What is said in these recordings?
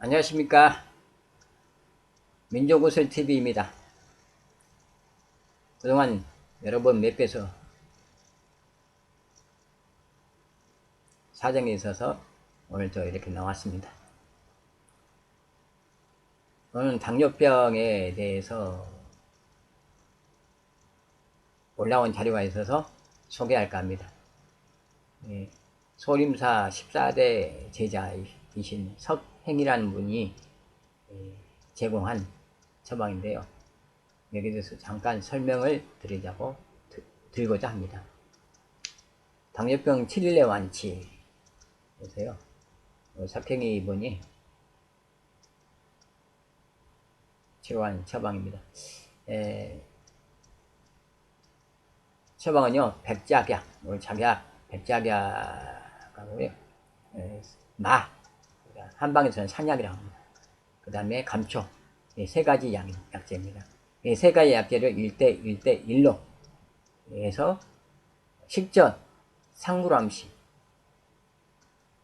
안녕하십니까. 민족구슬TV입니다. 그동안 여러 번 맵배서 사정이 있어서 오늘 또 이렇게 나왔습니다. 오늘 당뇨병에 대해서 올라온 자료가 있어서 소개할까 합니다. 예, 소림사 14대 제자이 신 석행이라는 분이 예, 제공한 처방인데요. 여기에 대해서 잠깐 설명을 드리자고 드, 드리고자 합니다. 당뇨병 7일내 완치 보세요. 어, 석행이 분이 치료한 처방입니다. 에, 처방은요, 백작약, 오늘 작약, 백작약 하고요, 에, 마, 한방에서는 산약이라고 합니다. 그 다음에 감초, 이세 가지 약, 약제입니다. 이 세 가지 약제를 1대 1대 1로 해서 식전 상구람씩,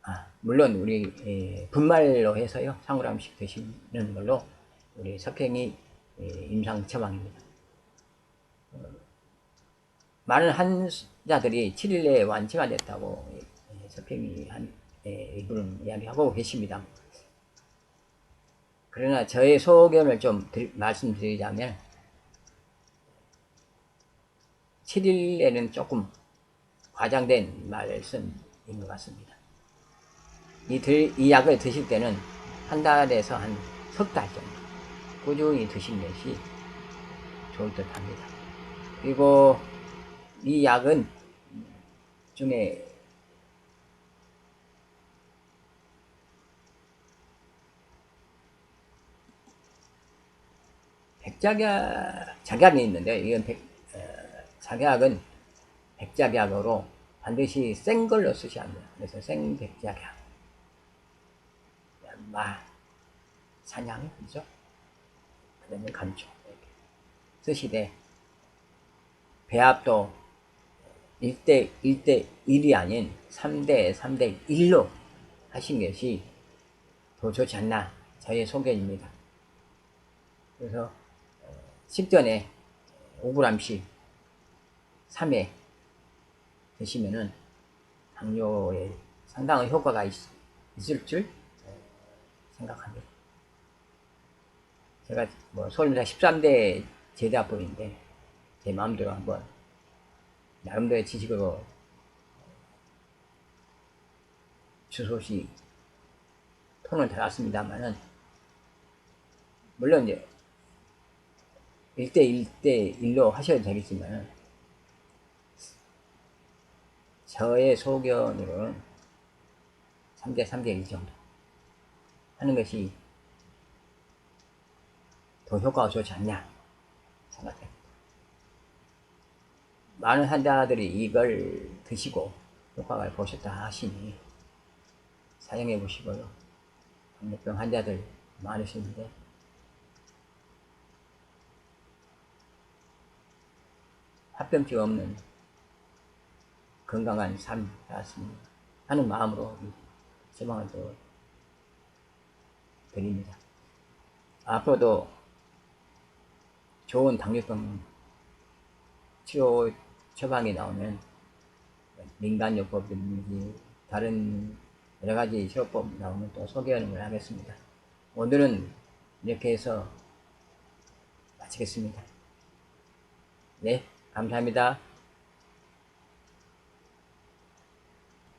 아, 물론 우리 에, 분말로 해서요, 상구람씩 드시는 걸로 우리 석행이 에, 임상 처방입니다. 어, 많은 환자들이 7일 내에 완치가 됐다고 예, 석행이 한 예, 이분은 이야기하고 계십니다. 그러나 저의 소견을 좀 들, 말씀드리자면 7일에는 조금 과장된 말씀인 것 같습니다. 이, 들, 이 약을 드실 때는 한 달에서 한 석 달 정도 꾸준히 드신 것이 좋을 듯 합니다. 그리고 이 약은 중에 백작약, 작약이 있는데, 이건 백, 어, 작약은 백작약으로 반드시 센 걸로 쓰셔야 합니다. 그래서 생백작약. 마, 사냥, 그죠? 그 다음에 감초. 이렇게 쓰시되, 배합도 1대 1대 1이 아닌 3대 3대 1로 하신 것이 더 좋지 않나 저의 소견입니다. 그래서 식전에 5g씩 3회 드시면은 당뇨에 상당한 효과가 있, 을줄 생각합니다. 제가 뭐 소림사 13대 제자분인데 제 마음대로 한번 나름대로의 지식으로 주소시 톤을 달았습니다만은 물론 이제 1대 1대 1로 하셔도 되겠지만 저의 소견으로는 3대 3대 1 정도 하는 것이 더 효과가 좋지 않냐 생각합니다. 많은 환자들이 이걸 드시고 효과를 보셨다 하시니 사용해 보시고요. 당뇨병 환자들 많으신데 합병증 없는 건강한 삶 되었습니다. 하는 마음으로 소망을 또 드립니다. 앞으로도 좋은 당뇨병 치료 처방이 나오면 민간요법이든지 다른 여러 가지 치료법 나오면 또 소개하는 걸 하겠습니다. 오늘은 이렇게 해서 마치겠습니다. 네, 감사합니다.